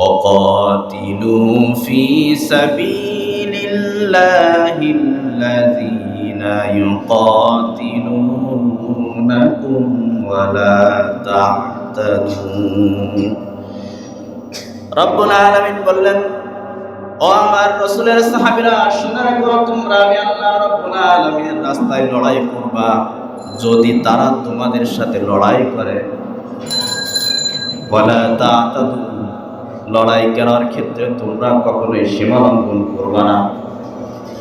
وقاتلوا في سبيل الله الذين يقاتلونكم ولا تعتدوا রব্বুল العالمين بلن ও আমার রসুলের সাহাবিরা শুনে রাখো তোমরা আমি আল্লাহ রব্বুল আলামিনের রাস্তায় লড়াই করবা, যদি তারা তোমাদের সাথে লড়াই করে। ওয়ালা তাতাদু লড়াই করার ক্ষেত্রে তোমরা কখনোই সীমা লঙ্ঘন করবা না।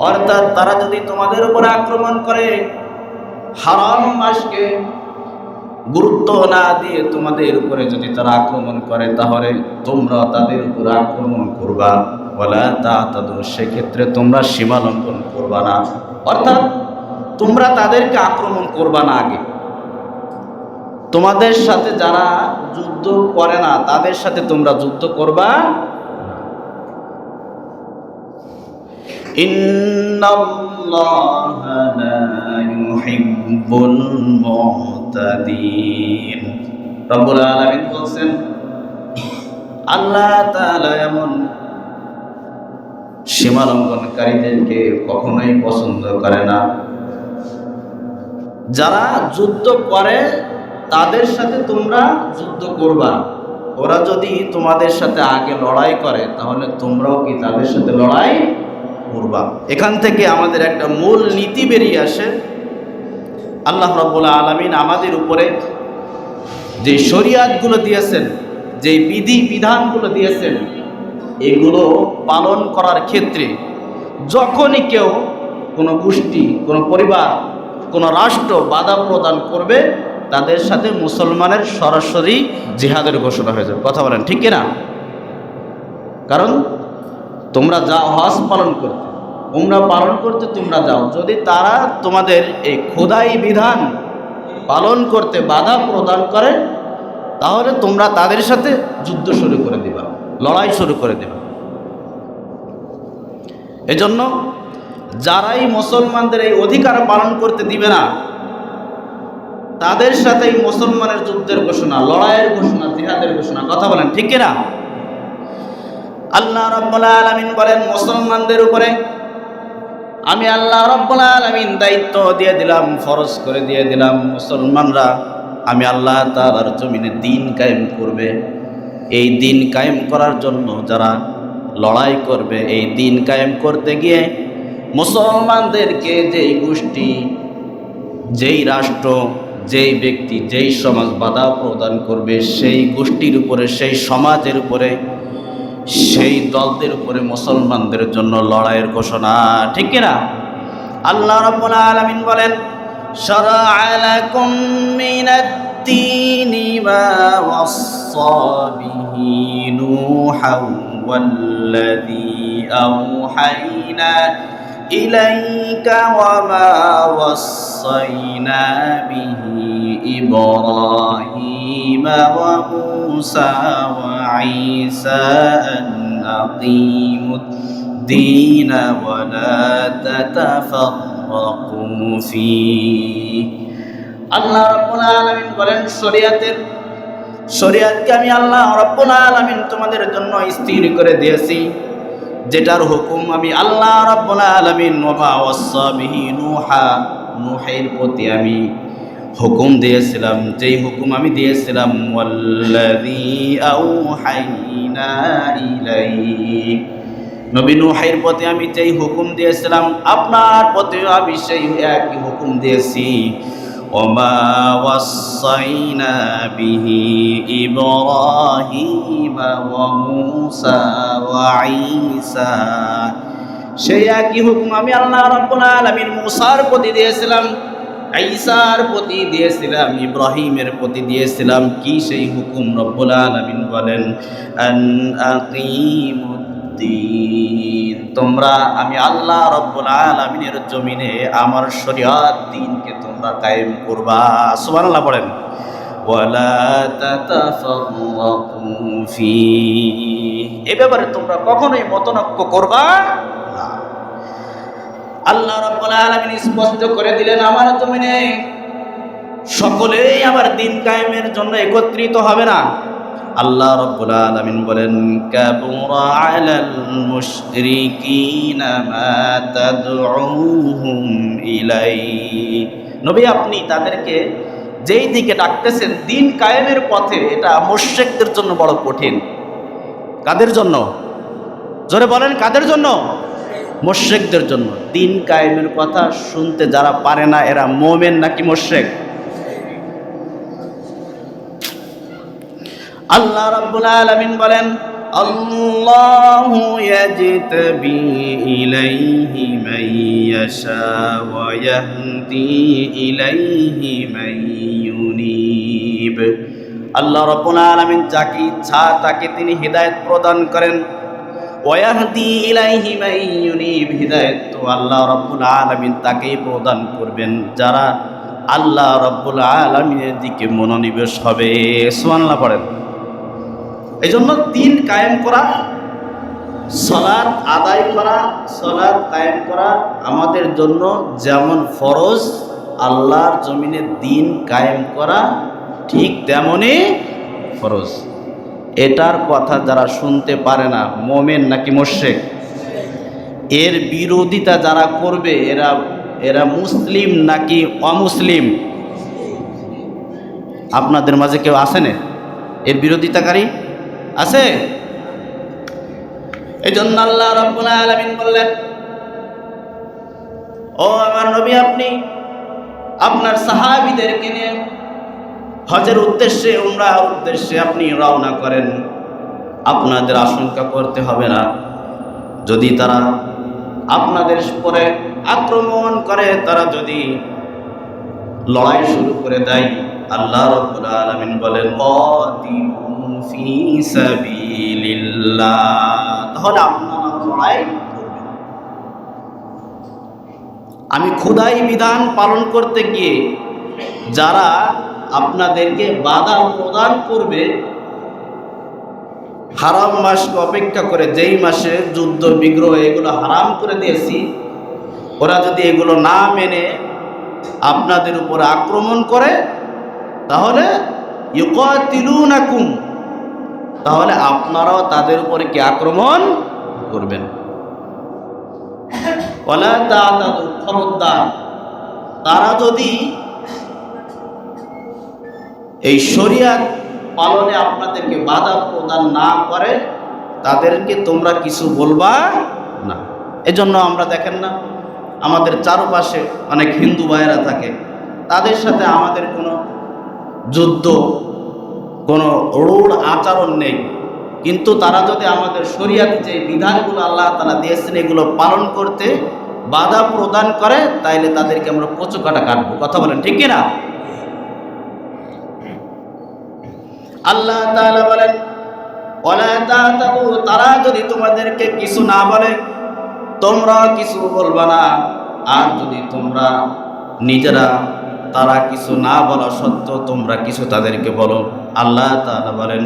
অর্থাৎ তারা যদি তোমাদের উপর আক্রমণ করে, হারাম মাসকে গুরুত্ব না দিয়ে তোমাদের উপরে যদি তারা আক্রমণ করে, তাহলে তোমরা তাদের উপর আক্রমণ করবা। বলা তা তাদের সেক্ষেত্রে তোমরা সীমা লঙ্ঘন করবা না। অর্থাৎ তোমরা তাদেরকে আক্রমণ করবা না আগে। তোমাদের সাথে যারা যুদ্ধ করে না, তাদের সাথে তোমরা যুদ্ধ করবা আল্লাহ এমন সীমা লঙ্ঘনকারীদেরকে কখনোই পছন্দ করে না। যারা যুদ্ধ করে তাদের সাথে তোমরা যুদ্ধ করবা। ওরা যদি তোমাদের সাথে আগে লড়াই করে, তাহলে তোমরাও কি তাদের সাথে লড়াই করবা? এখান থেকে আমাদের একটা মূল নীতি বেরিয়ে আসে। আল্লাহ রব্বুল্লা আলমিন আমাদের উপরে যে শরিয়াতগুলো দিয়েছেন, যে বিধি বিধানগুলো দিয়েছেন, এগুলো পালন করার ক্ষেত্রে যখনই কেউ কোনো গোষ্ঠী, কোনো পরিবার, কোনো রাষ্ট্র বাধা প্রদান করবে তাদের সাথে মুসলমানের সরাসরি জিহাদের ঘোষণা হয়ে যাবে। কথা বলেন, ঠিক কিনা? কারণ তোমরা যাও হজ পালন করতে, উমরা পালন করতে তোমরা যাও। যদি তারা তোমাদের এই খোদাই বিধান পালন করতে বাধা প্রদান করে, তাহলে তোমরা তাদের সাথে যুদ্ধ শুরু করে দিবা, লড়াই শুরু করে দিবা। এজন্য যারাই মুসলমানদের এই অধিকার পালন করতে দিবে না তাদের সাথে এই মুসলমানের যুদ্ধের ঘোষণা, লড়াইয়ের ঘোষণা, জিহাদের ঘোষণা, কথা বলেন, ঠিক কিনা? আল্লাহ রব্বুল আলমিন বলেন, মুসলমানদের উপরে আমি আল্লাহ রব্বুল আলমিন দায়িত্ব দিয়ে দিলাম, ফরজ করে দিয়ে দিলাম, মুসলমানরা আমি আল্লাহ তালার জমিনে দিন কায়েম করবে। এই দিন কায়েম করার জন্য যারা লড়াই করবে, এই দিন কায়েম করতে গিয়ে মুসলমানদেরকে যেই গোষ্ঠী, যেই রাষ্ট্র যেই ব্যক্তি যেই সমাজ বাধা প্রদান করবে, সেই গোষ্ঠীর উপরে, সেই সমাজের উপরে, সেই দলদের উপরে মুসলমানদের জন্য লড়াইয়ের ঘোষণা। ঠিক কিনা আল্লাহ রাব্বুল আলামিন বলেন আওহাইনা إليك وما وصينا به إبراهيم وموسى وعيسى أن أقيموا الدين ولا تتفرقوا فيه আল্লাহ রব্বুল আলামিন বলেন শরিয়াতের শরিয়াতকে আমি আল্লাহ রব্বুল আলামিন তোমাদের জন্য স্থির করে দিয়েছি যেটার হুকুম আমি আল্লাহ রাব্বুল আলামিন নূহা, নূহের প্রতি আমি হুকুম দিয়েছিলাম। যেই হুকুম আমি দিয়েছিলাম নবী নূহের প্রতি আমি যেই হুকুম দিয়েছিলাম, আপনার প্রতি আমি সেই একই হুকুম দিয়েছি। وما وصينا به إبراهيم وموسى وعيسى সেই একই হুকুম আমি আল্লাহ রাব্বুল আলামিন মুসার প্রতি দিয়েছিলাম ঈসার প্রতি দিয়েছিলাম ইব্রাহিমের প্রতি দিয়েছিলাম কি সেই হুকুম রব্বুল আলামিন বলেন আন আকিমুদ্দিন তোমরা, আমি আল্লাহ রব্বুল আলামিনের জমিনে আমার শরিয়াত দিনকে তোমরা কায়েম করবা। বলেন ওয়ালা তাতাফাররাকু ফি। এ ব্যাপারে তোমরা কখনোই মতনক্য করবা আল্লাহ রাব্বুল আলামিন স্পষ্ট করে দিলেন আমার জমিনে, সকলেই আমার দিন কায়েমের জন্য একত্রিত হবে না। আল্লাহ রব্বুল আলামিন বলেন, কাবুরা আলাল মুশরিকিনা মা তাদউহুম ইলাই নবী, আপনি তাদেরকে যেই দিকে ডাকতেছেন, দিন কায়েমের পথে এটা মুশরিকদের জন্য বড় কঠিন। কাদের জন্য? জোরে বলেন, কাদের জন্য? মোশেকদের জন্য। দিন কায়েমের কথা শুনতে যারা পারে না, এরা মোমেন নাকি মোশেক আল্লাহ রাব্বুল আলামিন বলেন, আল্লাহু ইয়াজতাবি ইলাইহি মান ইয়াশা ওয়া ইয়াহদি ইলাইহি মান ইউনিব। আল্লাহ রাব্বুল আলামিন যাকে ইচ্ছা তাকে তিনি হিদায়াত প্রদান করেন। ওয়াহদি ইলাইহি মান ইউনিব। হিদায়াত তো আল্লাহ রাব্বুল আলামিন তাকেই প্রদান করবেন, যারা আল্লাহ রাব্বুল আলমিনের দিকে মনোনিবেশ হবে। সুবহানাল্লাহ পড়েন। এই জন্য দিন কায়েম করা সলাৎ আদায় করা সলাৎ কায়েম করা আমাদের জন্য যেমন ফরজ, আল্লাহর জমিনে দিন কায়েম করা ঠিক তেমনই ফরজ। এটার কথা যারা শুনতে পারে না, মোমেন নাকি মোশেক? এর বিরোধিতা যারা করবে, এরা এরা মুসলিম নাকি অমুসলিম? আপনাদের মাঝে কেউ আসে না? এর বিরোধিতাকারী? আছে? এই জন্য আল্লাহ রব্বুল আলামিন বললেন, ও আমার নবী, আপনি আপনার সাহাবীদেরকে নিয়ে হজের উদ্দেশ্যে উমরা উদ্দেশ্যে আপনি রওনা করেন। আপনাদের আশঙ্কা করতে হবে না। যদি তারা আপনাদের পরে আক্রমণ করে, তারা যদি লড়াই শুরু করে দেয়, আল্লাহ রব্বুল আলামিন বলেন কাতিলু তাহলে আপনারা করবেন। আমি খুদাই বিধান পালন করতে গিয়ে যারা আপনাদেরকে বাধা প্রদান করবে, হারাম মাসকে অপেক্ষা করে যেই মাসে যুদ্ধ, বিগ্রহ এগুলো হারাম করে দিয়েছি, ওরা যদি এগুলো না মেনে আপনাদের উপর আক্রমণ করে, তাহলে ইউকাতিলুনাকুম তাহলে আপনারাও তাদের উপরে কি আক্রমণ করবেন? তারা যদি এই শরিয়াত পালনে আপনাদেরকে বাধা প্রদান না করে, তাদেরকে তোমরা কিছু বলবা না। এজন্য আমরা দেখেন না, আমাদের চারপাশে অনেক হিন্দু ভাইয়েরা থাকে, তাদের সাথে আমাদের কোনো যুদ্ধ কোনো রূঢ় আচরণ নেই। কিন্তু তারা যদি আমাদের শরিয়াত যে বিধানগুলো আল্লাহ তালা দিয়েছেন, এগুলো পালন করতে বাধা প্রদান করে, তাইলে তাদেরকে আমরা কচু কাটা কাটবো। কথা বলেন, ঠিক কিনা? আল্লাহ বলেন তারা যদি তোমাদেরকে কিছু না বলে, তোমরা কিছু বলবা না। আর যদি তোমরা নিজেরা তারা কিছু না বলা সত্ত্বেও তোমরা কিছু তাদেরকে বলো আল্লাহ তাআলা বলেন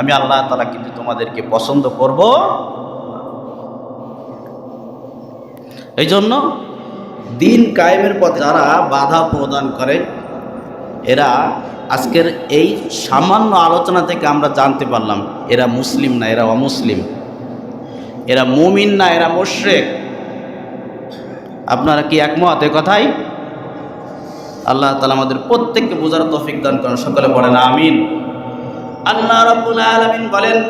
আমি আল্লাহ তাআলা কিন্তু তোমাদেরকে পছন্দ করব এই জন্য দিন কায়েমের পথে যারা বাধা প্রদান করে, এরা আজকের এই সামান্য আলোচনা থেকে আমরা জানতে পারলাম, এরা মুসলিম না, এরা অমুসলিম। এরা মুমিন না, এরা মোশরেক। আপনারা কি একমত এ কথাই আল্লাহ তালা আমাদের প্রত্যেককে বোঝার তৌফিক দান করেন সকলে বলেন আমিন আল্লাহ রাব্বুল আলামিন বলেন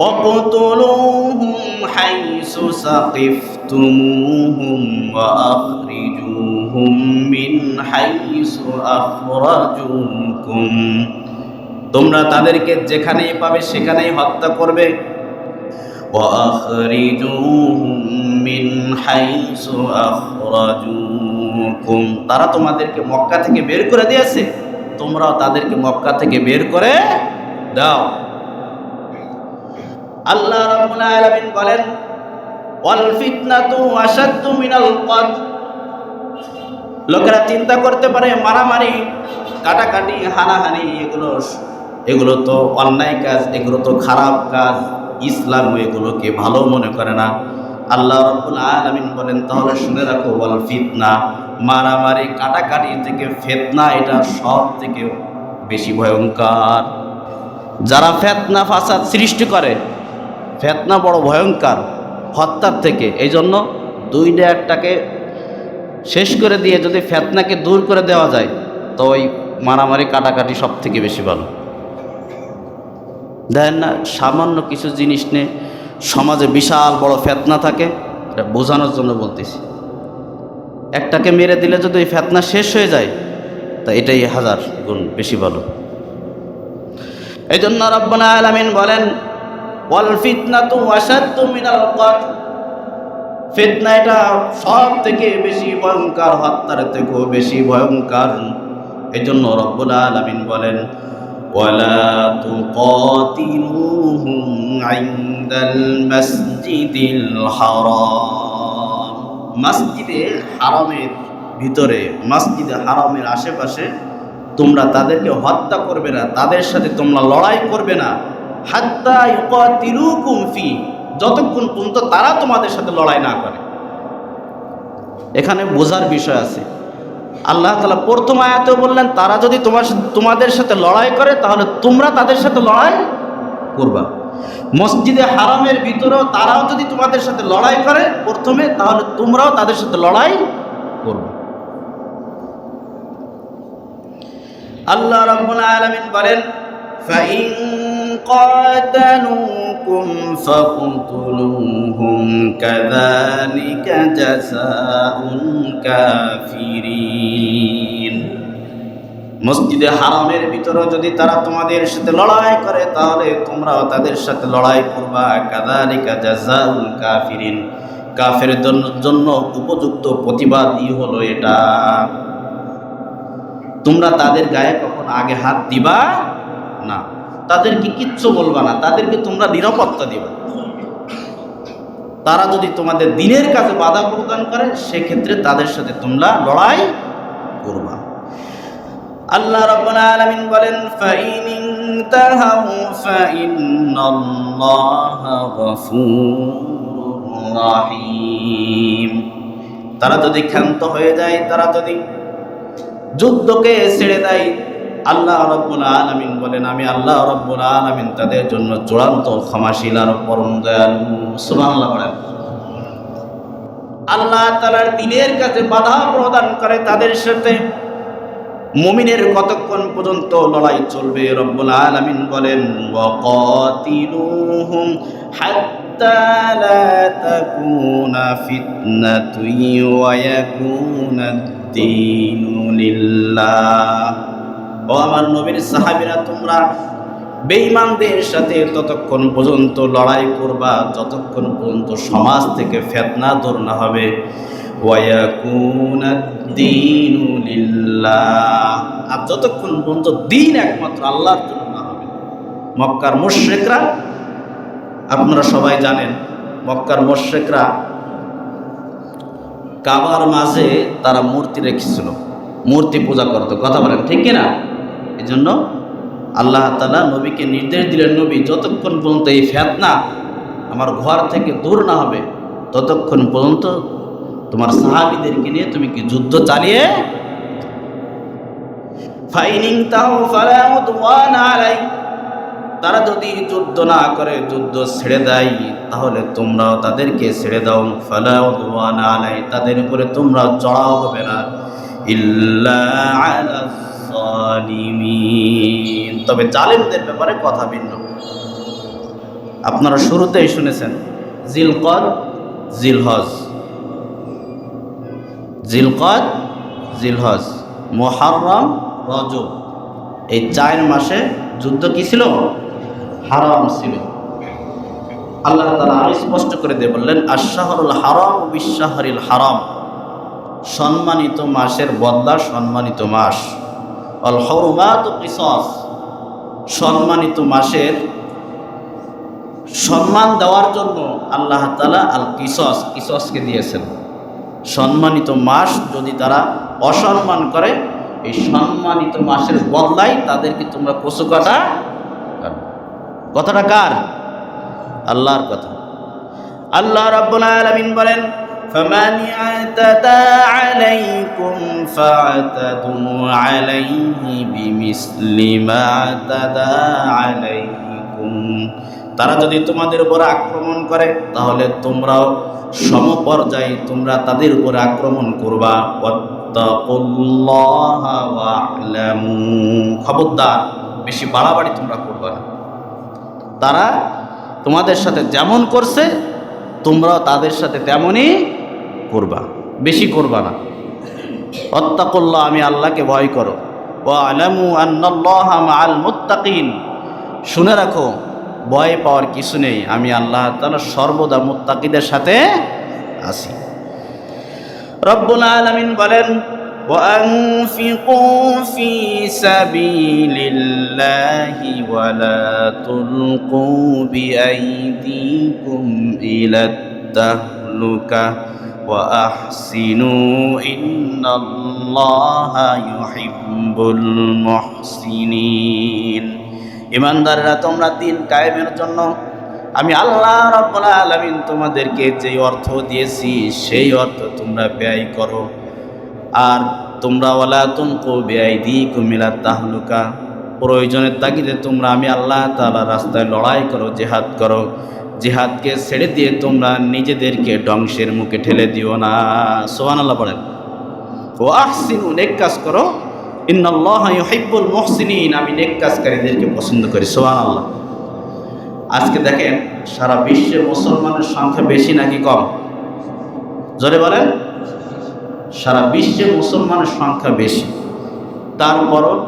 اقتلوهم حيث ثقفتموهم وأخرجوهم من حيث أخرجوكم তোমরা তাদেরকে যেখানেই পাবে সেখানেই হত্যা করবে وأخرجوهم من حيث أخرجوكم তারা তোমাদেরকে মক্কা থেকে বের করে দিয়েছে তোমরাও তাদেরকে মক্কা থেকে বের করে দাও আল্লাহ রাব্বুল আলামিন বলেন ওয়াল ফিতনাতু আশাদ্দু মিনাল কত লোকেরা চিন্তা করতে পারে মারামারি কাটাকাটি হানাহানি এগুলো এগুলো তো অন্যায় কাজ এগুলো তো খারাপ কাজ ইসলাম এগুলোকে ভালো মনে করে না। আল্লাহ রব্বুল আলামিন বলেন, তাহলে শুনে রাখো বল ফিতনা। মারামারি, কাটাকাটি থেকে ফেতনা, এটা সব থেকে বেশি ভয়ঙ্কর। যারা ফেতনা, ফাসাদ সৃষ্টি করে, ফেতনা বড় ভয়ঙ্কর হত্যার থেকে। এই জন্য দুইটা একটাকে শেষ করে দিয়ে যদি ফেতনাকে দূর করে দেওয়া যায়, তো ওই মারামারি, কাটাকাটি সব থেকে বেশি ভালো। দেখেন না, সামান্য কিছু জিনিস নিয়ে সমাজে বিশাল বড় ফেতনা থাকে, এটা বোঝানোর জন্য বলতেছি। একটাকে মেরে দিলে যদি ওই ফেতনা শেষ হয়ে যায়, তা এটাই হাজার গুণ বেশি ভালো। এই জন্য রব্বানা আলামিন বলেন, ওয়াল ফিতনাতু আশাদ্দু মিনাল ফিতনা এটা সব থেকে বেশি ভয়ঙ্কর, হত্যার থেকেও বেশি ভয়ঙ্কর। এই জন্য রব্বুল আলামিন বলেন ولا تقاتلوهم عند المسجد الحرام মসজিদে হারামের ভিতরে মসজিদে হারামের আশেপাশে তোমরা তাদেরকে হত্যা করবে না তাদের সাথে তোমরা লড়াই করবে না হাত্তা ইউকাতিলুকুম ফি যতক্ষণ পর্যন্ত তারা তোমাদের সাথে লড়াই না করে এখানে বোঝার বিষয় আছে আল্লাহ তালা প্রথম আয়াতেও বললেন, তারা যদি তোমার তোমাদের সাথে লড়াই করে, তাহলে তোমরা তাদের সাথে লড়াই করবা। মসজিদে হারামের ভিতরেও তারাও যদি তোমাদের সাথে লড়াই করে প্রথমে, তাহলে তোমরাও তাদের সাথে লড়াই করবে। আল্লাহ রাব্বুল আলমিন বলেন فإن قاتلوكم فاقتلوهم كذلك جزاء الكافرين মসজিদে হারামের ভিতরে যদি তারা তোমাদের সাথে লড়াই করে তাহলে তোমরাও তাদের সাথে লড়াই করবা কাদালিকা জাজাউল কাফিরিন কাফের জন্য উপযুক্ত প্রতিবাদই হলো এটা তোমরা তাদের গায়ে কখন আগে হাত দিবা না। তাদেরকে কিচ্ছু বলবা না। তাদেরকে তোমরা নিরাপত্তা দিবা। তারা যদি তোমাদের দিনের কাছে বাধা প্রদান করে, সেক্ষেত্রে তাদের সাথে তোমরা লড়াই করবা। আল্লাহ রাব্বুল আলামিন বলেন, ফাইন ইনতাহাউ ফাইন্নাল্লাহা গফুরুর রাহিম। তারা যদি ক্ষান্ত হয়ে যায়, তারা যদি যুদ্ধকে ছেড়ে দেয় আল্লাহ রব্বুল আলামিন বলেন, আমি আল্লাহ রব্বুল আলামিন তাদের জন্য চূড়ান্ত ক্ষমাশীল আর পরম দয়ালু বলেন। আল্লাহ তালার দিনের কাছে বাধা প্রদান করে, তাদের সাথে মুমিনের কতক্ষণ পর্যন্ত লড়াই চলবে? রব্বুল আলামিন বলেন, ওয়াকাতিলুহুম হাত্তা লা তাকুনা ফিতনাতুন ওয়া ইয়াকুনা আদ-দীনু লিল্লাহ। ও আমার নবীর সাহাবীরা, তোমরা বেঈমানদের সাথে ততক্ষণ পর্যন্ত লড়াই করবা, যতক্ষণ পর্যন্ত সমাজ থেকে ফেতনা দূর না হবে। আর যতক্ষণ পর্যন্ত দিন একমাত্র আল্লাহর জন্য না হবে। মক্কার মুশরিকরা, আপনারা সবাই জানেন, মক্কার মুশরিকরা কাবার মাঝে তারা মূর্তি রেখেছিল, মূর্তি পূজা করতো। কথা বলেন, ঠিক কিনা? এই জন্য আল্লাহ তালা নবীকে নির্দেশ দিলেন, নবী, যতক্ষণ পর্যন্ত এই ফেতনা আমার ঘর থেকে দূর না হবে, ততক্ষণ পর্যন্ত তোমার সাহাবিদেরকে নিয়ে তুমি কি যুদ্ধ চালিয়ে তারা যদি যুদ্ধ না করে, যুদ্ধ ছেড়ে দেয়, তাহলে তোমরাও তাদেরকে ছেড়ে দাও ফালাউদ্ওয়ান আলাই তাদের উপরে তোমরা চড়াও হবে না। ইল্লা তবে জালিমদের ব্যাপারে কথা ভিন্ন। আপনারা শুরুতেই শুনেছেন, জিলকদ, জিলহজ। জিলকদ, জিলহজ। মোহারম রজব। এই চার মাসে যুদ্ধ কি ছিল? হারাম ছিল। আল্লাহ তালা আরও স্পষ্ট করে দিয়ে বললেন আশাহরুল হারাম বিশ্বাহরিল হারাম। সম্মানিত মাসের বদলা সম্মানিত মাস। অল সম্মানিত মাসের সম্মান দেওয়ার জন্য আল্লাহ তালা আল কিসস, কিসসকে দিয়েছেন। সম্মানিত মাস যদি তারা অসম্মান করে, এই সম্মানিত মাসের বদলাই তাদেরকে তোমরা পশু কাটা কথাটা কার? আল্লাহর কথা। আল্লাহ রাব্বুল আলামিন বলেন فمن اعتدى عليكم فاعتدوا عليه بمثل ما اعتدى عليكم তারা যদি তোমাদের উপর আক্রমণ করে তাহলে তোমরাও সমপর্যায়ে তোমরা তাদের উপর আক্রমণ করবা ওয়াত্তাকুল্লাহা ওয়া'লামু খবরদার বেশি বাড়াবাড়ি তোমরা করবা না তারা তোমাদের সাথে যেমন করছে তোমরাও তাদের সাথে তেমনই করবা, বেশি করবা না। হত্যা করল্লা আমি আল্লাহকে ভয় করো। আলামু আল মুত্তাকিন। শুনে রাখো, ভয় পাওয়ার কিছু নেই। আমি আল্লাহ তালা সর্বদা মুত্তাকিদের সাথে আসি রব্বুল আলমিন বলেন وأنفقوا في سبيل الله ولا تلقوا بأيديكم إلى التهلكة وأحسنوا إن الله يحب المحسنين ইমানদাররা তোমরা দিন কায়েমের জন্য আমি আল্লাহ রব্বুল আলামিন তোমাদেরকে যে অর্থ দিয়েছি সেই অর্থ তোমরা ব্যয় করো আর তোমরা ওলা তুমকো ব্যয় দি কুমিলা তাহলুকা। প্রয়োজনের তাগিদে তোমরা আমি আল্লাহ তালা রাস্তায় লড়াই করো, জেহাদ করো। জেহাদকে ছেড়ে দিয়ে তোমরা নিজেদেরকে ধ্বংসের মুখে ঠেলে দিও না। সোহান আল্লাহ বলেন ও আহসিনু, নেক কাজ করো। ইন্নাল্লাহ ইউহিব্বুল মুহসিনিন, আমি নেক কাজকারীদেরকে পছন্দ করি। সোহান আল্লাহ আজকে দেখেন, সারা বিশ্বে মুসলমানের সংখ্যা বেশি নাকি কম? জোরে বলেন। সারা বিশ্বে মুসলমানের সংখ্যা বেশি। তারপরও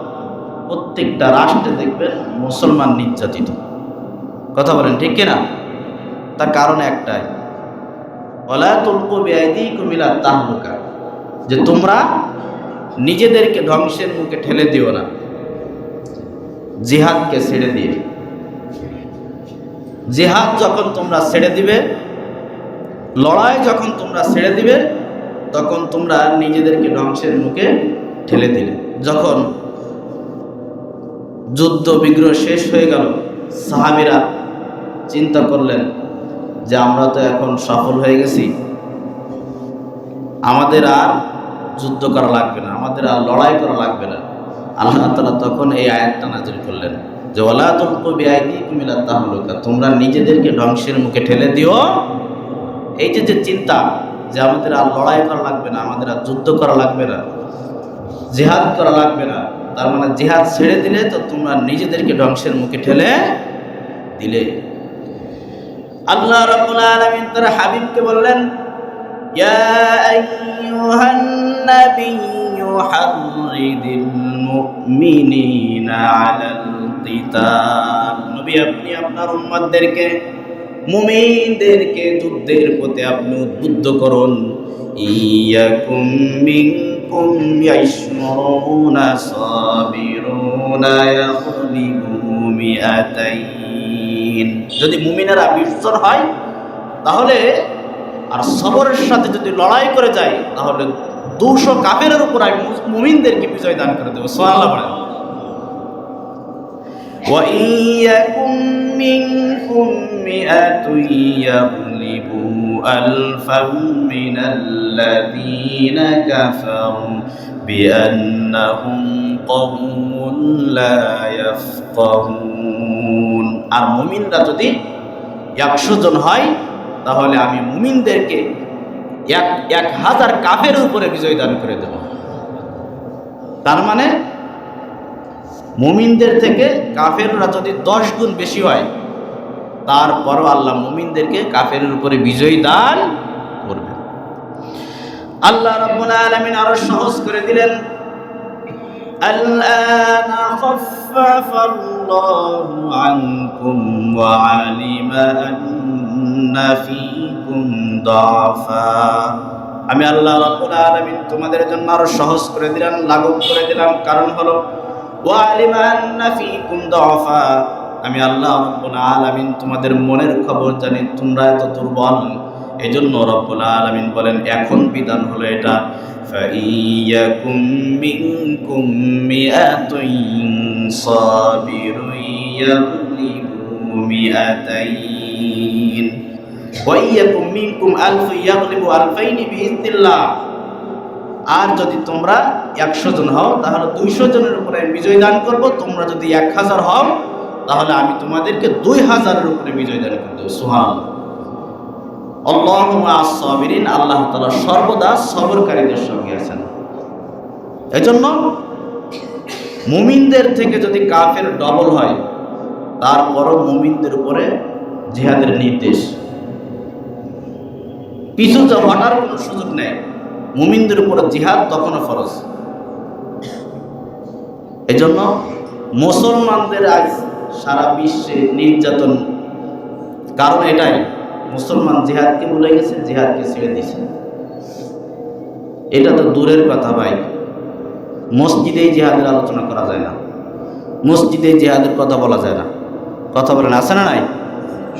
প্রত্যেকটা রাষ্ট্রে দেখবেন মুসলমান নির্যাতিত। কথা বলেন ঠিক কিনা? তার কারণ একটাই। ওলা তুলকু বেআদি কুমিলা তাহলুকা। যে তোমরা নিজেদেরকে ধ্বংসের মুখে ঠেলে দিও না। জিহাদকে ছেড়ে দিয়ে। জেহাদ যখন তোমরা ছেড়ে দিবে, লড়াই যখন তোমরা ছেড়ে দিবে তখন তোমরা নিজেদেরকে ধ্বংসের মুখে ঠেলে দিলে। যখন যুদ্ধ, বিগ্রহ শেষ হয়ে গেল, সাহাবিরা চিন্তা করলেন যে আমরা তো এখন সফল হয়ে গেছি। আমাদের আর যুদ্ধ করা লাগবে না, আমাদের আর লড়াই করা লাগবে না। আল্লাহ তালা তখন এই আয়াতটা নাজির করলেন যে ওলা তুলকু বেআইদি কুমিলা তাহলুকা। তোমরা নিজেদেরকে ধ্বংসের মুখে ঠেলে দিও। এই যে যে চিন্তা যে আমাদের আর লড়াই করা লাগবে না, আমাদের আর যুদ্ধ করা লাগবে না, জেহাদ করা লাগবে না। তার মানে জেহাদ ছেড়ে দিলে তো তোমরা নিজেদেরকে ধ্বংসের মুখে ঠেলে দিলে। আল্লাহ রাব্বুল আলামিন তার হাবিবকে বললেন, ইয়া নবী, আপনি আপনার উম্মতদেরকে মুমিনদেরকে যুদ্ধের প্রতি আপনি উদ্বুদ্ধ করুন ইয়াকুম মিনকুম ইয়াশমুরুনা সাবিরুনা ইয়াগলিবু মিআতাইন যদি মুমিনেরা বিশ্বর হয় তাহলে আর সবরের সাথে যদি লড়াই করে যায় তাহলে দুশো কাফেরের উপর আমি মুমিনদেরকে বিজয় দান করে দেবো সোয়াল্লাহ বলেন وإن يكن منكم مئة يغلبوا ألفا من الذين كفروا بأنهم قوم لا يفقهون আর মুমিনরা যদি একশো জন হয় তাহলে আমি মুমিনদেরকে এক এক হাজার কাফের উপরে বিজয় দান করে দেব তার মানে মুমিনদের থেকে কাফেররা যদি দশ গুণ বেশি হয় তারপরও আল্লাহ মুমিনদেরকে কাফের উপরে বিজয়ী দান করবে আল্লাহ রাব্বুল আলামিন আরো সহজ করে দিলেন الآن خفف الله عنكم وعلم أن فيكم ضعفا আমি আল্লাহ রাব্বুল আলামিন তোমাদের জন্য আরো সহজ করে দিলাম লাঘব করে দিলাম কারণ হলো وعلم أن فيكم ضعفا আমি আল্লাহ রব্বুল আলামিন তোমাদের মনের খবর জানি তোমরা এত দুর্বল এজন্য রব্বুল আলামিন বলেন এখন বিধান হলো এটা فإيكم منكم مئة صابر يغلب مئتين وإيكم منكم ألف يغلب ألفين بإذن الله আর যদি তোমরা একশো জন হও, তাহলে দুইশো জনের উপরে আমি বিজয় দান করব। তোমরা যদি এক হাজার হও, তাহলে আমি তোমাদেরকে দুই হাজারের উপরে বিজয় দান করে দেবো সুহান আল্লাহ সাবিরিন আল্লাহ তালা সর্বদা সবরকারীদের সঙ্গে আছেন। এজন্য মুমিনদের থেকে যদি কাফের ডবল হয়, তারপরও মুমিনদের উপরে জিহাদের নির্দেশ। পিছু হটার কোনো সুযোগ নেই। মুমিনদের উপরে জিহাদ তখনও ফরজ। এজন্য মুসলমানদের আজ সারা বিশ্বে নির্যাতন। কারণ এটাই, মুসলমান জিহাদকে ভুলে গেছে, জিহাদকে ছেড়ে দিয়েছে। এটা তো দূরের কথা ভাই। মসজিদেই জিহাদের আলোচনা করা যায় না। মসজিদে জিহাদের কথা বলা যায় না। কথা বলেন, আছে না নাই?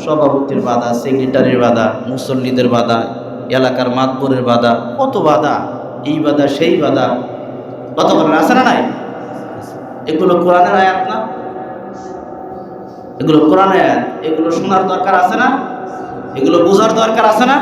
সভাপতির বাধা সেক্রেটারির বাধা, মুসল্লিদের বাধা এলাকার মাতবরের বাধা, কত বাধা? এই বাধা, সেই বাধা। কত বলেন আছে না নাই? এগুলো কোরআনের আয়াত না? এগুলো কোরআনের আয়াত। এগুলো শোনার দরকার আছে না? এগুলো বোঝার দরকার আছে না?